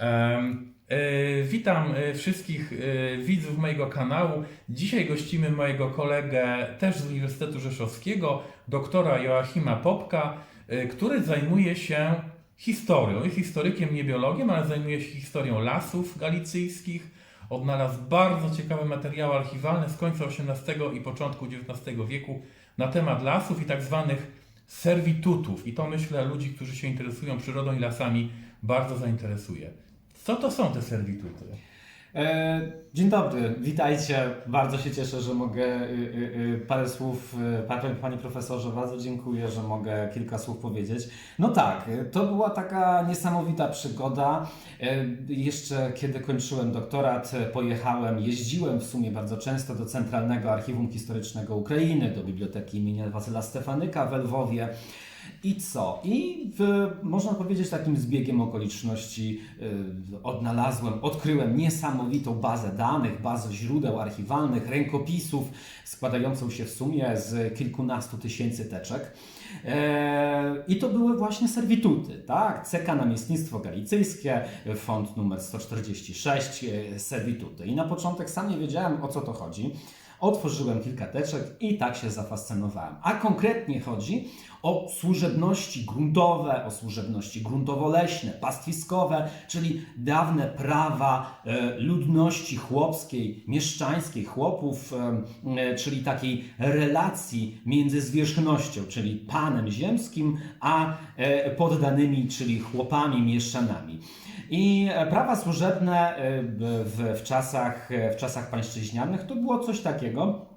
E, Witam e, wszystkich e, widzów mojego kanału. Dzisiaj gościmy mojego kolegę też z Uniwersytetu Rzeszowskiego, doktora Joachima Popka, który zajmuje się historią. Jest historykiem, nie biologiem, ale zajmuje się historią lasów galicyjskich. Odnalazł bardzo ciekawe materiały archiwalne z końca XVIII i początku XIX wieku na temat lasów i tak zwanych servitutów. I to myślę ludzi, którzy się interesują przyrodą i lasami bardzo zainteresuje. Co to są te servituty? E, Dzień dobry, witajcie. Bardzo się cieszę, że mogę y, y, y, parę słów, panie, profesorze, bardzo dziękuję, że mogę kilka słów powiedzieć. No tak, to była taka niesamowita przygoda. E, Jeszcze kiedy kończyłem doktorat, e, pojechałem, jeździłem w sumie bardzo często do Centralnego Archiwum Historycznego Ukrainy, do Biblioteki imienia Wasyla Stefanyka w Lwowie. I co? I w, można powiedzieć takim zbiegiem okoliczności y, odnalazłem, odkryłem niesamowitą bazę danych, bazę źródeł archiwalnych, rękopisów składającą się w sumie z kilkunastu tysięcy teczek. E, I to były właśnie servituty, tak? CK Namiestnictwo Galicyjskie, font numer 146, e, servituty. I na początek sam nie wiedziałem o co to chodzi. Otworzyłem kilka teczek i tak się zafascynowałem. A konkretnie chodzi o służebności gruntowe, o służebności gruntowo-leśne, pastwiskowe, czyli dawne prawa e, ludności chłopskiej, mieszczańskiej, chłopów, e, e, czyli takiej relacji między zwierzchnością, czyli panem ziemskim, a poddanymi, czyli chłopami, mieszczanami. I prawa służebne w, czasach, w czasach pańszczyźnianych to było coś takiego,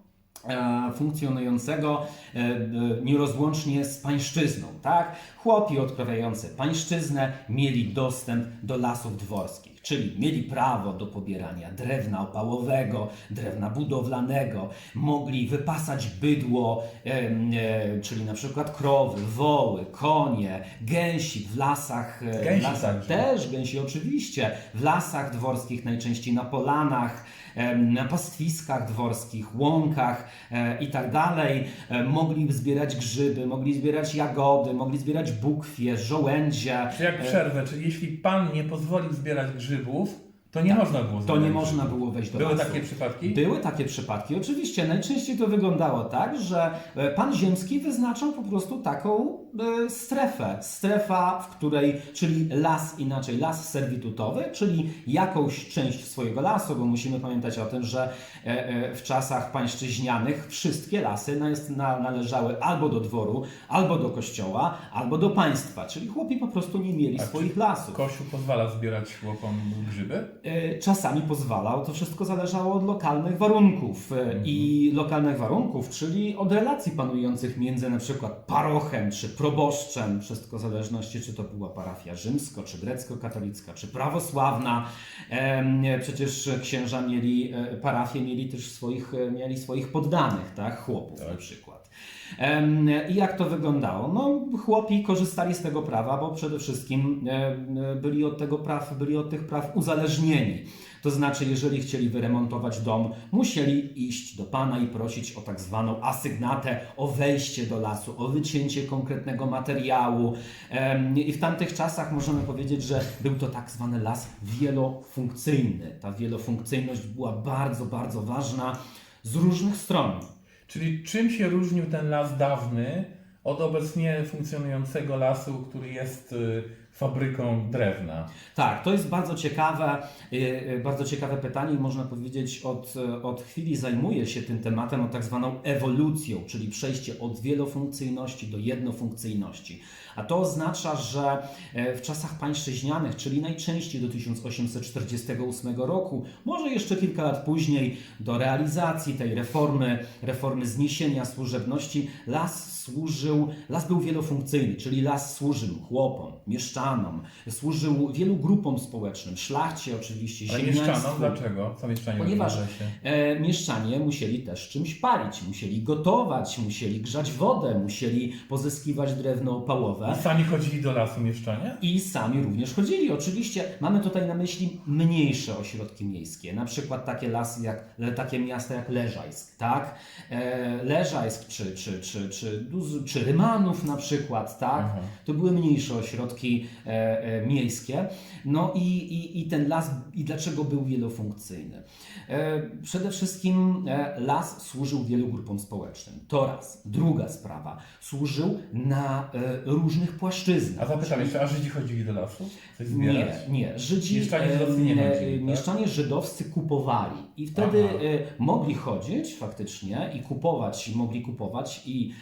funkcjonującego e, e, nierozłącznie z pańszczyzną. Tak? Chłopi odprawiający pańszczyznę mieli dostęp do lasów dworskich, czyli mieli prawo do pobierania drewna opałowego, drewna budowlanego, mogli wypasać bydło, e, czyli na przykład krowy, woły, konie, gęsi w lasach. e, Gęsi lasach też gęsi oczywiście, w lasach dworskich, najczęściej na polanach, na pastwiskach dworskich, łąkach e, i tak dalej. E, Mogli zbierać grzyby, mogli zbierać jagody, mogli zbierać bukwie, żołędzie. Czy jak E, przerwę, czy jeśli pan nie pozwolił zbierać grzybów, to nie można było To nie można było wejść do Były lasu. takie przypadki? Były takie przypadki, oczywiście. Najczęściej to wyglądało tak, że pan ziemski wyznaczał po prostu taką strefę. Strefa, w której, czyli las inaczej, las servitutowy, czyli jakąś część swojego lasu, bo musimy pamiętać o tym, że e, e, w czasach pańszczyźnianych wszystkie lasy należały albo do dworu, albo do kościoła, albo do państwa. Czyli chłopi po prostu nie mieli A swoich czy lasów. Kościół pozwala zbierać chłopom grzyby? E, Czasami pozwalał, to wszystko zależało od lokalnych warunków e, i lokalnych warunków, czyli od relacji panujących między na przykład parochem czy proboszczem, wszystko w zależności czy to była parafia rzymsko, czy grecko-katolicka, czy prawosławna. Przecież księża mieli, e, parafie mieli też swoich, e, mieli swoich poddanych, tak, chłopów na przykład. I jak to wyglądało? No, chłopi korzystali z tego prawa, bo przede wszystkim em, byli od tego praw, byli od tych praw uzależnieni. To znaczy, jeżeli chcieli wyremontować dom, musieli iść do pana i prosić o tak zwaną asygnatę, o wejście do lasu, o wycięcie konkretnego materiału. I w tamtych czasach możemy powiedzieć, że był to tak zwany las wielofunkcyjny. Ta wielofunkcyjność była bardzo, bardzo ważna z różnych stron. Czyli czym się różnił ten las dawny od obecnie funkcjonującego lasu, który jest y, fabryką drewna? Tak, to jest bardzo ciekawe, y, y, bardzo ciekawe pytanie i można powiedzieć od, y, od chwili zajmuję się tym tematem, o tak zwaną ewolucją, czyli przejście od wielofunkcyjności do jednofunkcyjności. A to oznacza, że e, w czasach pańszczyźnianych, czyli najczęściej do 1848 roku, może jeszcze kilka lat później, do realizacji tej reformy, reformy zniesienia służebności, las służył, las był wielofunkcyjny, czyli las służył chłopom, mieszczanom, służył wielu grupom społecznym, szlachcie oczywiście, Ale ziemiaństwu. mieszczanom dlaczego? Co mieszczanie Ponieważ w lesie? e, mieszczanie musieli też czymś palić, musieli gotować, musieli grzać wodę, musieli pozyskiwać drewno opałowe. I sami chodzili do lasu mieszczanie? I sami również chodzili. Oczywiście mamy tutaj na myśli mniejsze ośrodki miejskie, na przykład takie lasy, jak, takie miasta jak Leżajsk, tak? E, Leżajsk czy, czy, czy, czy, czy Rymanów na przykład, tak? Aha. To były mniejsze ośrodki miejskie. No i, i, i ten las, i dlaczego był wielofunkcyjny? E, przede wszystkim e, las służył wielu grupom społecznym. To raz. Druga sprawa. Służył na e, różnych płaszczyznach. A zapytam jeszcze, a Żydzi chodzili do lasu? Nie, nie. Żydzi, Mieszczanie e, żydowscy nie e, chodzili, tak? mieszczanie żydowscy kupowali i wtedy Aha. e, mogli chodzić faktycznie i kupować, mogli kupować i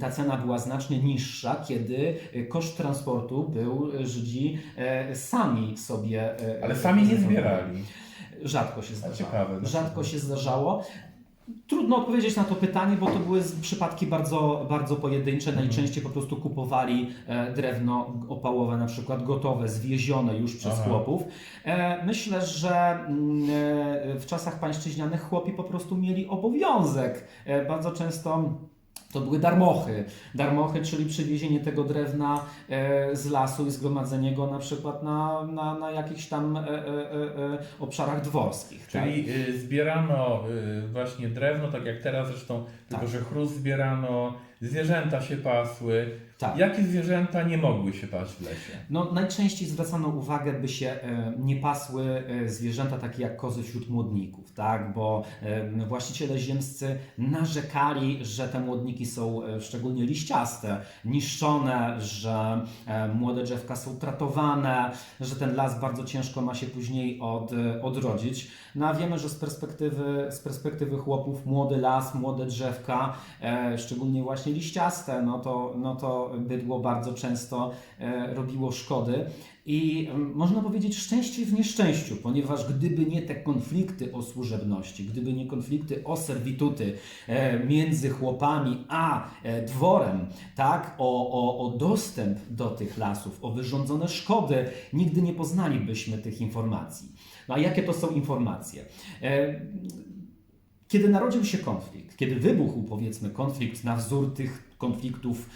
ta cena była znacznie niższa, kiedy e, koszt transportu był e, Żydzi e, sami sobie... e, Ale sami nie zbierali. Rzadko się zdarzało. ciekawe, dlaczego? Rzadko się zdarzało. Trudno odpowiedzieć na to pytanie, bo to były przypadki bardzo, bardzo pojedyncze. Mhm. Najczęściej po prostu kupowali e, drewno opałowe, na przykład gotowe, zwiezione już przez Aha. chłopów. E, myślę, że mm, e, w czasach pańszczyźnianych chłopi po prostu mieli obowiązek. Bardzo często to były darmochy. Darmochy, czyli przywiezienie tego drewna e, z lasu i zgromadzenie go na przykład na, na, na jakichś tam e, e, obszarach dworskich. tak? Czyli y, zbierano właśnie drewno, tak jak teraz zresztą, tylko Tak. że chrust zbierano, zwierzęta się pasły. Tak. Jakie zwierzęta nie mogły się paść w lesie? No, najczęściej zwracano uwagę, by się e, nie pasły e, zwierzęta takie jak kozy wśród młodników, tak? bo e, właściciele ziemscy narzekali, że te młodniki są szczególnie liściaste, niszczone, że młode drzewka są tratowane, że ten las bardzo ciężko ma się później od, odrodzić. No a wiemy, że z perspektywy, z perspektywy chłopów młody las, młode drzewka, szczególnie właśnie liściaste, no to, no to bydło bardzo często e, robiło szkody. I mm, można powiedzieć szczęście w nieszczęściu, ponieważ gdyby nie te konflikty o służebności, gdyby nie konflikty o servituty e, między chłopami a e, dworem, tak, o, o, o dostęp do tych lasów, o wyrządzone szkody, nigdy nie poznalibyśmy tych informacji. No a jakie to są informacje? Kiedy narodził się konflikt, kiedy wybuchł powiedzmy konflikt na wzór tych konfliktów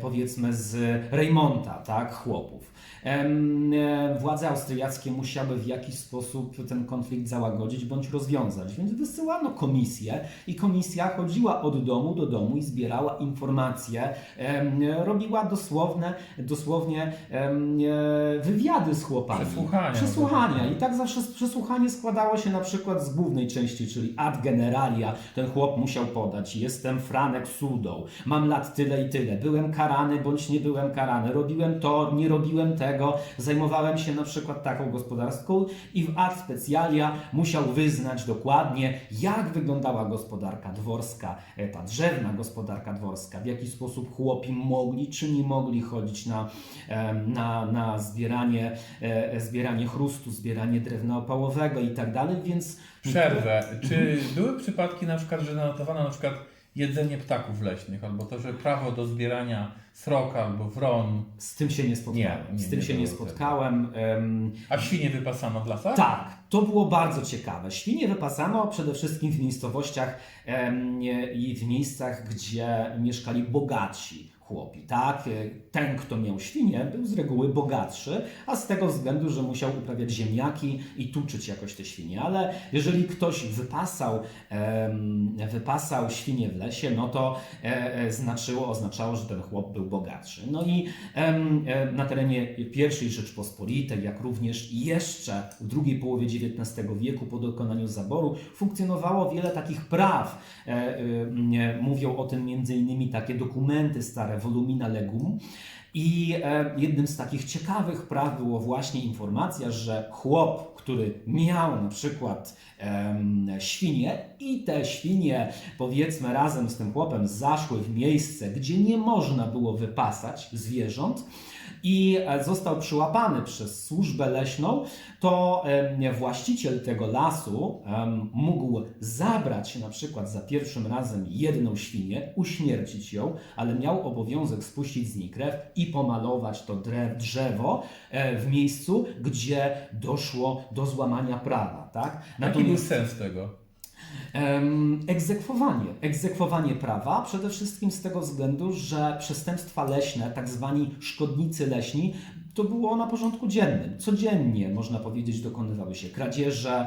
powiedzmy z Reymonta, tak, chłopów. E, Władze austriackie musiały w jakiś sposób ten konflikt załagodzić bądź rozwiązać, więc wysyłano komisję i komisja chodziła od domu do domu i zbierała informacje, robiła dosłowne, dosłownie e, wywiady z chłopami. Przesłuchania. Przesłuchania. I tak zawsze przesłuchanie składało się na przykład z głównej części, czyli ad generalia. Ten chłop musiał podać. Jestem Franek Sudą. Mam lat tyle i tyle. Byłem karany bądź nie byłem karany. Robiłem to, nie robiłem tego. Zajmowałem się na przykład taką gospodarstwą i w ad specjalia musiał wyznać dokładnie, jak wyglądała gospodarka dworska, e, ta drzewna gospodarka dworska, w jaki sposób chłopi mogli czy nie mogli chodzić na, em, na, na zbieranie, e, zbieranie chrustu, zbieranie drewna opałowego i tak dalej, więc Przerwę. Czy były przypadki na przykład, że zanotowano na przykład jedzenie ptaków leśnych, albo to, że prawo do zbierania sroka albo wron, z tym się nie spotkałem. Nie, nie, z tym nie się nie spotkałem. Em, a świnie wypasano w lasach? Tak, to było bardzo ciekawe. Świnie wypasano przede wszystkim w miejscowościach i w miejscach, gdzie mieszkali bogaci chłopi, tak? Ten, kto miał świnie, był z reguły bogatszy, a z tego względu, że musiał uprawiać ziemniaki i tuczyć jakoś te świnie. Ale jeżeli ktoś wypasał, wypasał świnie w lesie, no to e, e, znaczyło, oznaczało, że ten chłop był bogatszy. No i e, na terenie pierwszej Rzeczpospolitej, jak również jeszcze w drugiej połowie XIX wieku po dokonaniu zaboru funkcjonowało wiele takich praw. E, e, e, Mówią o tym m.in. takie dokumenty stare, volumina legum. I e, jednym z takich ciekawych praw było właśnie informacja, że chłop, który miał na przykład świnie i te świnie powiedzmy razem z tym chłopem zaszły w miejsce, gdzie nie można było wypasać zwierząt i e, został przyłapany przez służbę leśną, to właściciel tego lasu mógł zabrać na przykład za pierwszym razem jedną świnię, uśmiercić ją, ale miał obowiązek spuścić z niej krew i pomalować to drzewo e, w miejscu, gdzie doszło do złamania prawa. Tak? Jaki był sens tego? Egzekwowanie. Egzekwowanie prawa przede wszystkim z tego względu, że przestępstwa leśne, tak zwani szkodnicy leśni, to było na porządku dziennym. Codziennie, można powiedzieć, dokonywały się kradzieże.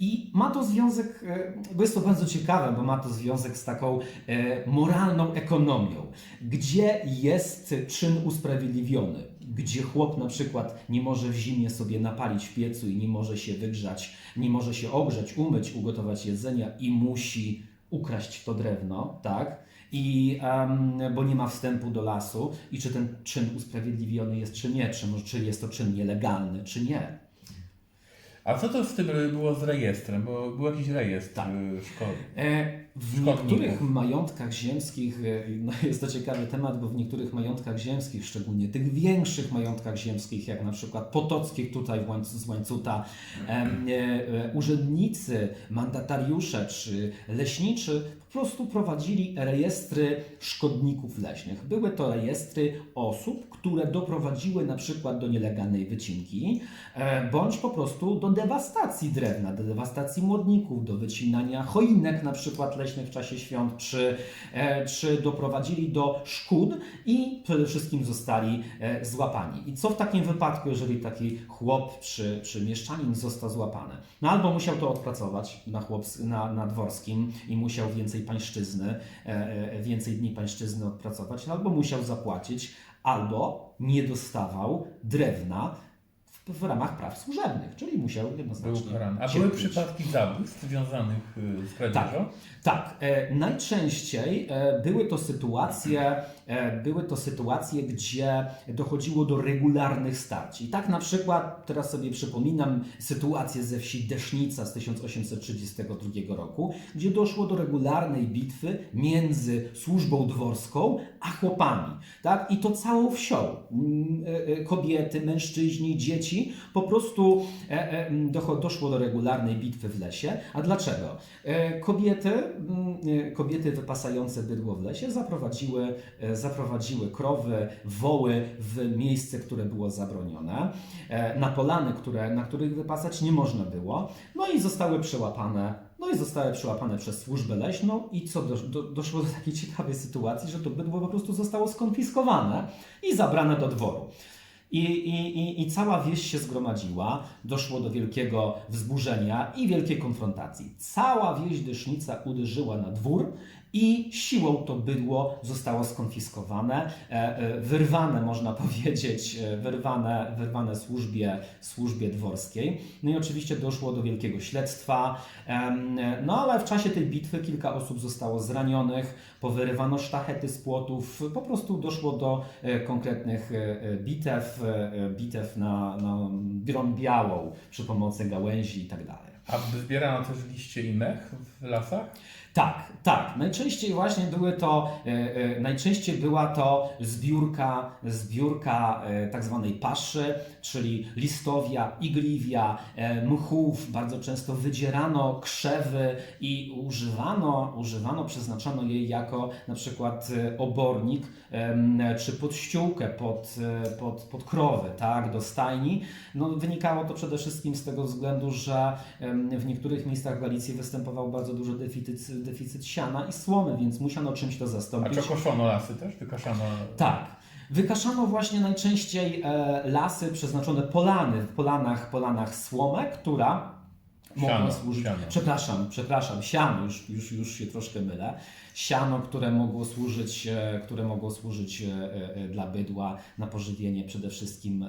I ma to związek, e, bo jest to bardzo ciekawe, bo ma to związek z taką e, moralną ekonomią, gdzie jest czyn usprawiedliwiony, gdzie chłop na przykład nie może w zimie sobie napalić w piecu i nie może się wygrzać, nie może się ogrzać, umyć, ugotować jedzenia i musi ukraść to drewno, tak? I, em, bo nie ma wstępu do lasu i czy ten czyn usprawiedliwiony jest, czy nie, czy, czy jest to czyn nielegalny, czy nie. A co to z tym było z rejestrem? Bo był jakiś rejestr Tak. y, szkoły. E, W niektórych majątkach ziemskich, e, no jest to ciekawy temat, bo w niektórych majątkach ziemskich, szczególnie tych większych majątkach ziemskich, jak na przykład Potockich tutaj z Łańcuta, e, e, urzędnicy, mandatariusze czy leśniczy po prostu prowadzili rejestry szkodników leśnych. Były to rejestry osób, które doprowadziły na przykład do nielegalnej wycinki, bądź po prostu do dewastacji drewna, do dewastacji młodników, do wycinania choinek na przykład leśnych w czasie świąt, czy, e, czy doprowadzili do szkód i przede wszystkim zostali e, złapani. I co w takim wypadku, jeżeli taki chłop czy, czy mieszczanin został złapany? No albo musiał to odpracować na, chłops, na, na dworskim i musiał więcej pańszczyzny, e, e, więcej dni pańszczyzny odpracować, albo musiał zapłacić, albo nie dostawał drewna w, ramach praw służebnych, czyli musiał Był jednoznacznie karany. A były przypadki zabójstw związanych y, z kradzieżą? Tak, e, najczęściej e, były to sytuacje, e, były to sytuacje, gdzie dochodziło do regularnych starć. I tak na przykład, teraz sobie przypominam sytuację ze wsi Desznica z 1832 roku, gdzie doszło do regularnej bitwy między służbą dworską a chłopami. Tak? I to całą wsią. Mm, e, e, Kobiety, mężczyźni, dzieci po prostu e, e, doszło do regularnej bitwy w lesie. A dlaczego? E, Kobiety, kobiety wypasające bydło w lesie zaprowadziły, zaprowadziły krowy, woły w miejsce, które było zabronione, na polany, które, na których wypasać nie można było, no i zostały przełapane. No i zostały przełapane przez służbę leśną i co do, do, doszło do takiej ciekawej sytuacji, że to bydło po prostu zostało skonfiskowane i zabrane do dworu. I, i, i, I cała wieś się zgromadziła, doszło do wielkiego wzburzenia i wielkiej konfrontacji. Cała wieś Dysznica uderzyła na dwór i siłą to bydło zostało skonfiskowane, e, e, wyrwane można powiedzieć, e, wyrwane, wyrwane służbie, służbie dworskiej. No i oczywiście doszło do wielkiego śledztwa, no ale w czasie tej bitwy kilka osób zostało zranionych, powyrywano sztachety z płotów, po prostu doszło do konkretnych bitew, bitew na, na białą przy pomocy gałęzi i tak dalej. A zbierano też liście i mech w lasach? Tak, tak. Najczęściej właśnie były to, e, e, najczęściej była to zbiórka, zbiórka e, tak zwanej paszy, czyli listowia, igliwia, mchów. Bardzo często wydzierano krzewy i używano, używano, przeznaczono je jako na przykład obornik czy pod ściółkę, pod, pod, pod krowy, tak, do stajni. No, wynikało to przede wszystkim z tego względu, że w niektórych miejscach Galicji występował bardzo duży deficyt, deficyt siana i słomy, więc musiano czymś to A zastąpić. czy koszono lasy też? Wykaszano? Tak. Wykaszano właśnie najczęściej e, lasy przeznaczone polany, w polanach, polanach słomę, która mogła Siano, służyć. siano. Przepraszam, przepraszam, siano, już, już, już się troszkę mylę. Siano, które mogło służyć, e, które mogło służyć e, dla bydła na pożywienie przede wszystkim.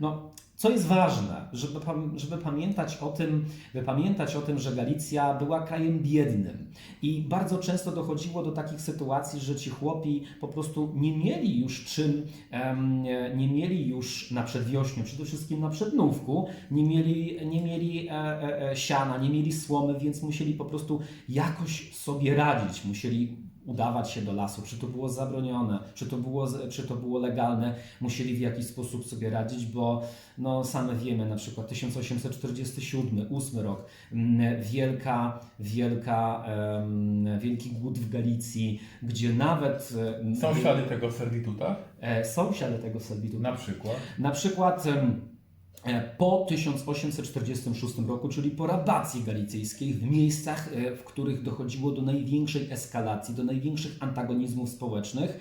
No, co jest ważne, żeby, żeby pamiętać o tym, by pamiętać o tym, że Galicja była krajem biednym. I bardzo często dochodziło do takich sytuacji, że ci chłopi po prostu nie mieli już czym, nie mieli już na przedwiośniu, przede wszystkim na przednówku, nie mieli, nie mieli e, e, e, siana, nie mieli słomy, więc musieli po prostu jakoś sobie radzić, musieli udawać się do lasu, czy to było zabronione, czy to było, czy to było legalne, musieli w jakiś sposób sobie radzić, bo no, same wiemy, na przykład 1847-8 rok, mm, wielka, wielka, wielki głód w Galicji, gdzie nawet Są ślady tego w servitutach? e, są ślady tego servitutu. Na przykład? Na przykład Po 1846 roku, czyli po rabacji galicyjskiej, w miejscach, e, w których dochodziło do największej eskalacji, do największych antagonizmów społecznych,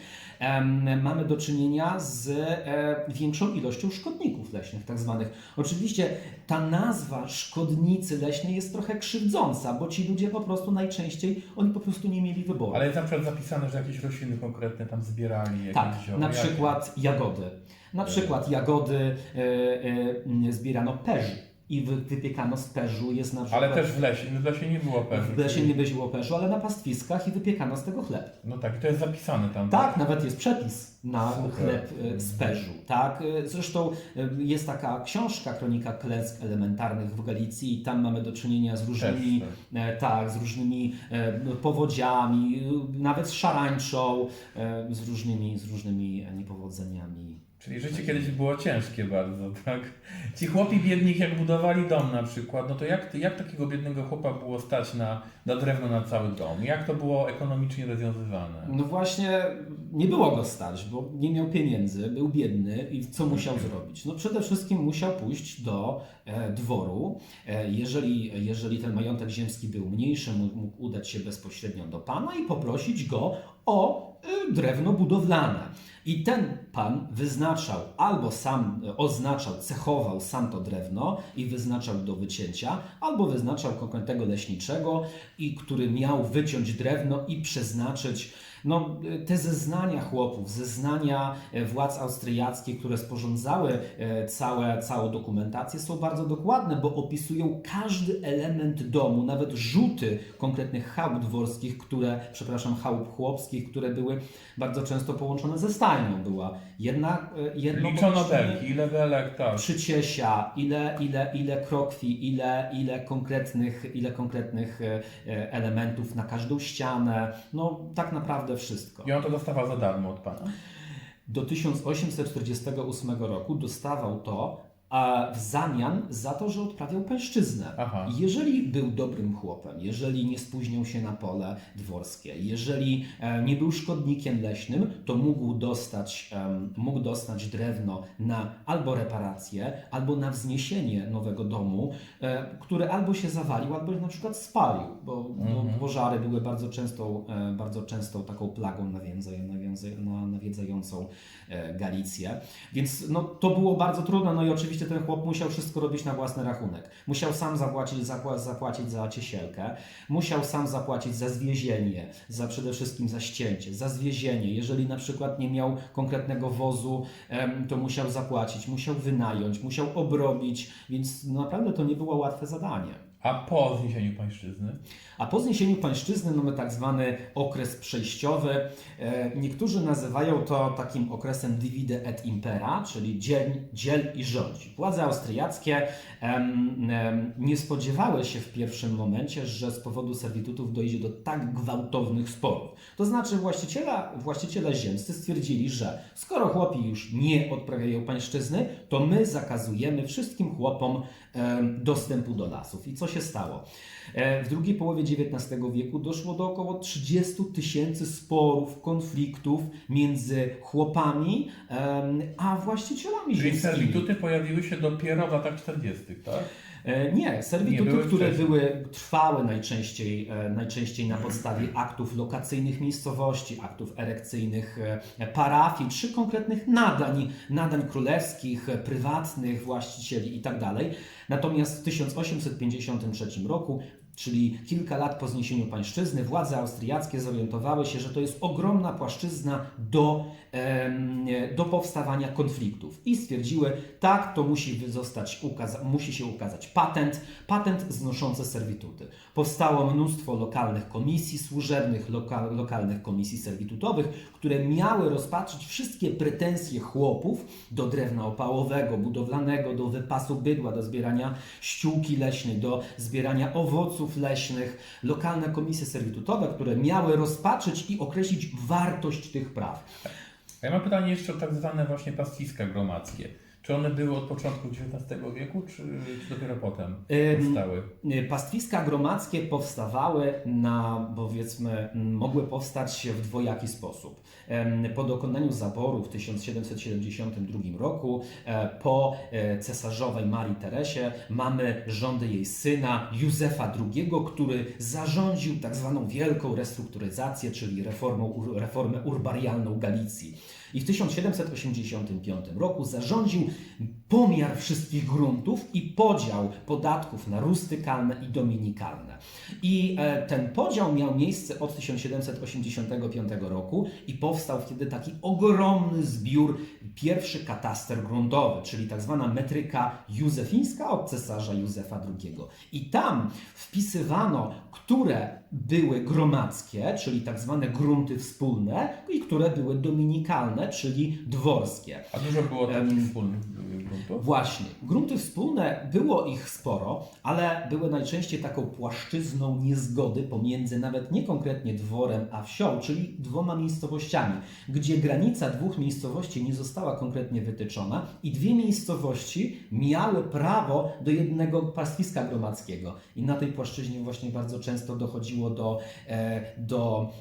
mamy do czynienia z e, większą ilością szkodników leśnych, tak zwanych. Oczywiście ta nazwa szkodnicy leśnej jest trochę krzywdząca, bo ci ludzie po prostu najczęściej, oni po prostu nie mieli wyboru. Ale jest na przykład zapisane, że jakieś rośliny konkretne tam zbierali, jakieś Tak, na przykład jagody. Na przykład jagody e, e, zbierano perzu i wy, wypiekano z perzu jest na przykład... Ale też w lesie, w lesie nie było pewnie. W lesie nie było perzu, ale na pastwiskach i wypiekano z tego chleb. No tak, i to jest zapisane tam. Tak, nawet jest przepis na Super. chleb e, z perzu. Tak? Zresztą jest taka książka, kronika klęsk elementarnych w Galicji i tam mamy do czynienia z różnymi, Też, e, tak, z różnymi powodziami, nawet z szarańczą, z różnymi, z różnymi niepowodzeniami. Czyli życie kiedyś było ciężkie bardzo, tak? Ci chłopi biedni, jak budowali dom na przykład, no to jak, jak takiego biednego chłopa było stać na, na drewno na cały dom? Jak to było ekonomicznie rozwiązywane? No właśnie nie było go stać, bo nie miał pieniędzy, był biedny i co musiał zrobić? No przede wszystkim musiał pójść do e, dworu. E, jeżeli, jeżeli ten majątek ziemski był mniejszy, mógł, mógł udać się bezpośrednio do pana i poprosić go o e, drewno budowlane. I ten pan wyznaczał albo sam e, oznaczał, cechował sam to drewno i wyznaczał do wycięcia, albo wyznaczał konkretnego leśniczego, i który miał wyciąć drewno i przeznaczyć no, te zeznania chłopów, zeznania e, władz austriackich, które sporządzały e, całe, całą dokumentację, są bardzo dokładne, bo opisują każdy element domu, nawet rzuty konkretnych chałup dworskich, które, przepraszam, chałup chłopskich, które były bardzo często połączone ze stajnią. Była jedna, e, jedno Liczono belki, ile belek, tak. przyciesia, ile, ile, ile krokwi, ile, ile konkretnych, ile konkretnych elementów na każdą ścianę. No tak naprawdę wszystko. I on to dostawał za darmo od pana. Do 1848 roku dostawał to a w zamian za to, że odprawiał pańszczyznę. Aha. Jeżeli był dobrym chłopem, jeżeli nie spóźniał się na pole dworskie, jeżeli e, nie był szkodnikiem leśnym, to mógł dostać, mógł dostać drewno na albo reparację, albo na wzniesienie nowego domu, e, który albo się zawalił, albo na przykład spalił, bo Mhm. pożary były bardzo częstą, e, bardzo częstą taką plagą nawiedzaj, nawiedzaj, na- nawiedzającą Galicję. Więc no, to było bardzo trudne, no i oczywiście ten chłop musiał wszystko robić na własny rachunek. Musiał sam zapłacić, zapła- zapłacić za ciesielkę, musiał sam zapłacić za zwiezienie, za przede wszystkim za ścięcie, za zwiezienie. Jeżeli na przykład nie miał konkretnego wozu, to musiał zapłacić, musiał wynająć, musiał obrobić, więc naprawdę to nie było łatwe zadanie. A po zniesieniu pańszczyzny? A po zniesieniu pańszczyzny mamy tak zwany okres przejściowy. E, Niektórzy nazywają to takim okresem divide et impera, czyli dziel, dziel i rządzi. Władze austriackie nie spodziewały się w pierwszym momencie, że z powodu serwitutów dojdzie do tak gwałtownych sporów. To znaczy właściciela, właściciele ziemscy stwierdzili, że skoro chłopi już nie odprawiają pańszczyzny, to my zakazujemy wszystkim chłopom dostępu do lasów. I co się stało? E, W drugiej połowie XIX wieku doszło do około 30 tysięcy sporów, konfliktów między chłopami a właścicielami Czyli ziemskimi. servituty pojawiły się dopiero w latach 40., tak? E, Nie, servituty, były które wcześniej. były trwały najczęściej, e, najczęściej na podstawie aktów lokacyjnych miejscowości, aktów erekcyjnych e, parafii, czy konkretnych nadań, nadań królewskich, prywatnych właścicieli itd. Natomiast w 1853 roku Czyli kilka lat po zniesieniu pańszczyzny, władze austriackie zorientowały się, że to jest ogromna płaszczyzna do, do powstawania konfliktów i stwierdziły, tak, to musi zostać musi się ukazać patent, patent znoszący servituty. Powstało mnóstwo lokalnych komisji służebnych, loka, lokalnych komisji servitutowych, które miały rozpatrzyć wszystkie pretensje chłopów do drewna opałowego, budowlanego, do wypasu bydła, do zbierania ściółki leśnej, do zbierania owoców leśnych. Lokalne komisje servitutowe, które miały rozpatrzyć i określić wartość tych praw. Ja mam pytanie jeszcze o tak zwane właśnie pastwiska gromadzkie. Czy one były od początku XIX wieku, czy, czy dopiero potem powstały? Pastwiska gromadzkie powstawały na, powiedzmy, mogły powstać w dwojaki sposób. Po dokonaniu zaboru w 1772 roku, e, po e, cesarzowej Marii Teresie, mamy rządy jej syna Józefa II, który zarządził tak zwaną wielką restrukturyzację, czyli reformą, reformę urbarialną Galicji. I w 1785 roku zarządził pomiar wszystkich gruntów i podział podatków na rustykalne i dominikalne. I e, ten podział miał miejsce od 1785 roku i powstał wtedy taki ogromny zbiór, pierwszy kataster gruntowy, czyli tak zwana metryka józefińska od cesarza Józefa II. I tam wpisywano, które były gromadzkie, czyli tak zwane grunty wspólne i które były dominikalne, czyli dworskie. A dużo było takich wspólnych gruntów? Właśnie. Grunty wspólne było ich sporo, ale były najczęściej taką płaszczyzną niezgody pomiędzy nawet nie konkretnie dworem a wsią, czyli dwoma miejscowościami, gdzie granica dwóch miejscowości nie została konkretnie wytyczona i dwie miejscowości miały prawo do jednego pastwiska gromadzkiego. I na tej płaszczyźnie właśnie bardzo często dochodziło do, e, do,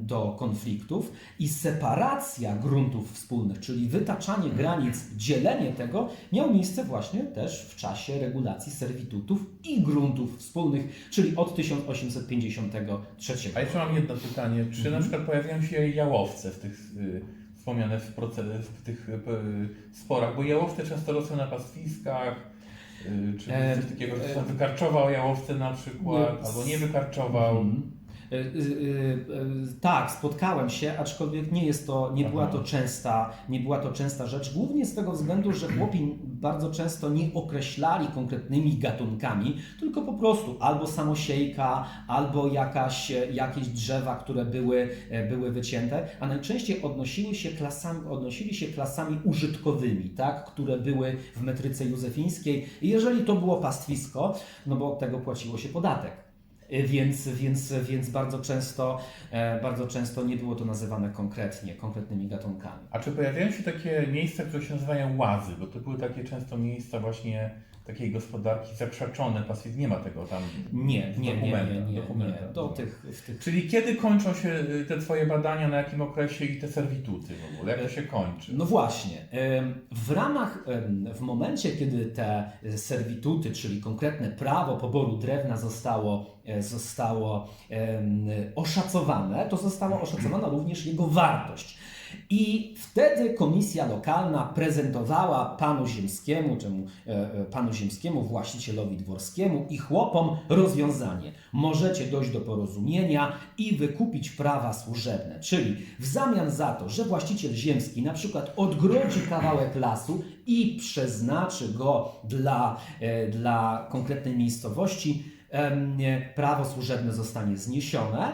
do konfliktów i separacja gruntów wspólnych, czyli wytaczanie granic, dzielenie tego miało miejsce właśnie też w czasie regulacji servitutów i gruntów wspólnych, czyli od 1853. A jeszcze mam jedno pytanie. Czy Mhm. na przykład pojawiają się jałowce w tych y, wspomniane w, w tych y, p- sporach? Bo jałowce często rosły na pastwiskach. Y, czy E, coś takiego, że e, wykarczował jałowce na przykład, albo nie wykarczował? Mhm. Y, y, y, Tak, spotkałem się, aczkolwiek nie jest to, nie była to częsta, nie była to częsta rzecz, głównie z tego względu, że chłopi bardzo często nie określali konkretnymi gatunkami, tylko po prostu albo samosiejka, albo jakaś, jakieś drzewa, które były, e, były wycięte, a najczęściej odnosiły się klasami, odnosili się klasami użytkowymi, tak, które były w metryce józefińskiej. I jeżeli to było pastwisko, no bo od tego płaciło się podatek. Y, Więc, więc, więc bardzo, często, e, bardzo często nie było to nazywane konkretnie, konkretnymi gatunkami. A czy pojawiają się takie miejsca, które się nazywają łazy? Bo to były takie często miejsca właśnie takiej gospodarki zakrzaczone, pastwisk. Nie ma tego tam Nie, nie, nie, nie, nie, nie. dokumentach. Do tych, tych Czyli kiedy kończą się y, te Twoje badania, na jakim okresie i te servituty w ogóle? Jak to się kończy? No właśnie. W ramach, w momencie, kiedy te e, servituty, czyli konkretne prawo poboru drewna zostało, e, zostało oszacowane, to została oszacowana również jego wartość. I wtedy komisja lokalna prezentowała panu ziemskiemu, czemu e, e, panu ziemskiemu, właścicielowi dworskiemu i chłopom rozwiązanie. Możecie dojść do porozumienia i wykupić prawa służebne, czyli w zamian za to, że właściciel ziemski na przykład odgrodzi kawałek lasu i przeznaczy go dla, e, dla konkretnej miejscowości, prawo służebne zostanie zniesione,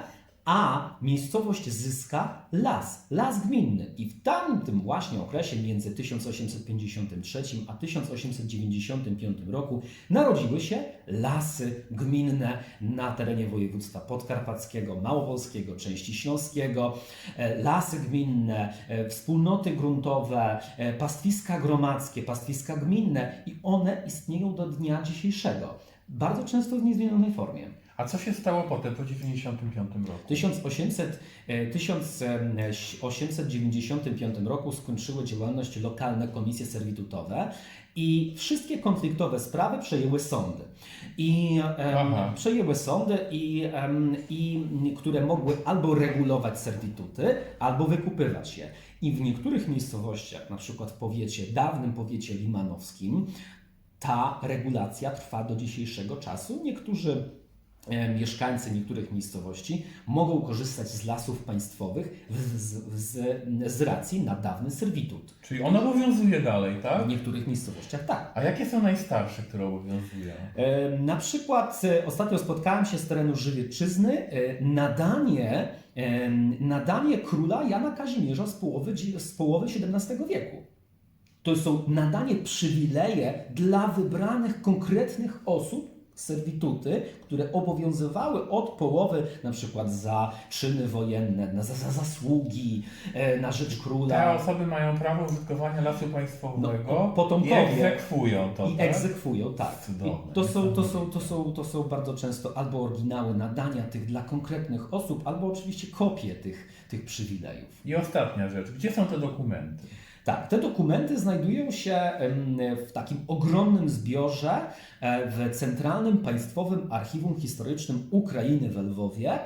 a miejscowość zyska las, las gminny. I w tamtym właśnie okresie między 1853 a 1895 roku narodziły się lasy gminne na terenie województwa podkarpackiego, małopolskiego, części śląskiego, e, lasy gminne, e, wspólnoty gruntowe, e, pastwiska gromadzkie, pastwiska gminne i one istnieją do dnia dzisiejszego. Bardzo często w niezmienionej formie. A co się stało potem, po 1995 roku? 1800, e, 1895 roku skończyły działalność lokalne komisje servitutowe i wszystkie konfliktowe sprawy przejęły sądy. I Aha. przejęły sądy, i, em, i, które mogły albo regulować servituty, albo wykupywać je. I w niektórych miejscowościach, na przykład w powiecie, dawnym powiecie limanowskim, ta regulacja trwa do dzisiejszego czasu. Niektórzy e, mieszkańcy niektórych miejscowości mogą korzystać z lasów państwowych z, z, z racji na dawny servitut. Czyli on obowiązuje dalej, tak? W niektórych miejscowościach tak. A jakie są najstarsze, które obowiązują? E, Na przykład e, ostatnio spotkałem się z terenu Żywieczyzny. e, Nadanie, e, nadanie króla Jana Kazimierza z połowy, z połowy XVII wieku. To są nadanie przywileje dla wybranych konkretnych osób serwituty, które obowiązywały od połowy na przykład za czyny wojenne, na, za, za zasługi, e, na rzecz Te króla osoby mają prawo użytkowania lasu państwowego No, potomkowie. i egzekwują to. i tak? egzekwują, tak. I to, są, to, są, to, są, to są bardzo często albo oryginały nadania tych dla konkretnych osób, albo oczywiście kopie tych, tych przywilejów. I ostatnia rzecz. Gdzie są te dokumenty? Tak, te dokumenty znajdują się w takim ogromnym zbiorze e, w Centralnym Państwowym Archiwum Historycznym Ukrainy w Lwowie.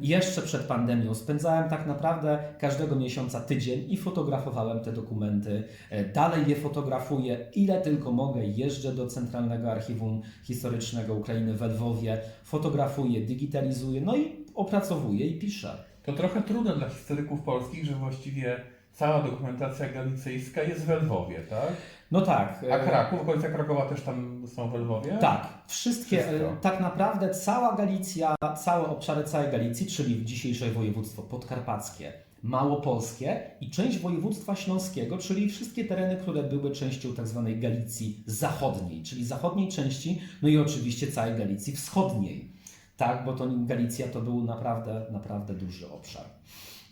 Jeszcze przed pandemią spędzałem tak naprawdę każdego miesiąca tydzień i fotografowałem te dokumenty. E, Dalej je fotografuję, ile tylko mogę. Jeżdżę do Centralnego Archiwum Historycznego Ukrainy w Lwowie, fotografuję, digitalizuję, no i opracowuję i piszę. To trochę trudne dla historyków polskich, że właściwie cała dokumentacja galicyjska jest w Lwowie, tak? No tak. A e, Kraków, okolice Krakowa też tam są w Lwowie? Tak, wszystkie, Wszystko. e, tak naprawdę cała Galicja, całe obszary całej Galicji, czyli dzisiejsze województwo podkarpackie, małopolskie i część województwa śląskiego, czyli wszystkie tereny, które były częścią tak zwanej Galicji zachodniej, czyli zachodniej części, no i oczywiście całej Galicji wschodniej. Tak, bo to Galicja to był naprawdę, naprawdę duży obszar.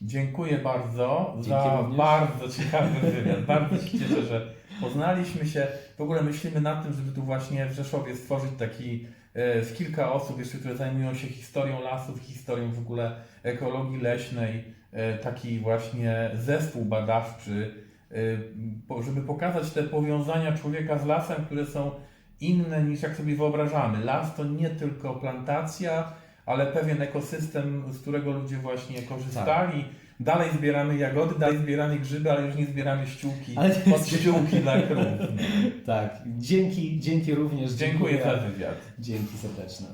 Dziękuję bardzo Dzięki za również. bardzo ciekawy wywiad. bardzo się cieszę, że poznaliśmy się. W ogóle myślimy nad tym, żeby tu właśnie w Rzeszowie stworzyć taki e, z kilka osób jeszcze, które zajmują się historią lasów, historią w ogóle ekologii leśnej, e, taki właśnie zespół badawczy, e, żeby pokazać te powiązania człowieka z lasem, które są inne niż jak sobie wyobrażamy. Las to nie tylko plantacja, ale pewien ekosystem, z którego ludzie właśnie korzystali. Dalej zbieramy jagody, dalej zbieramy grzyby, ale już nie zbieramy ściółki Ale nie od ściółki dla krów. Tak, dzięki, dzięki również. Dziękuję za wywiad. Dzięki serdeczne.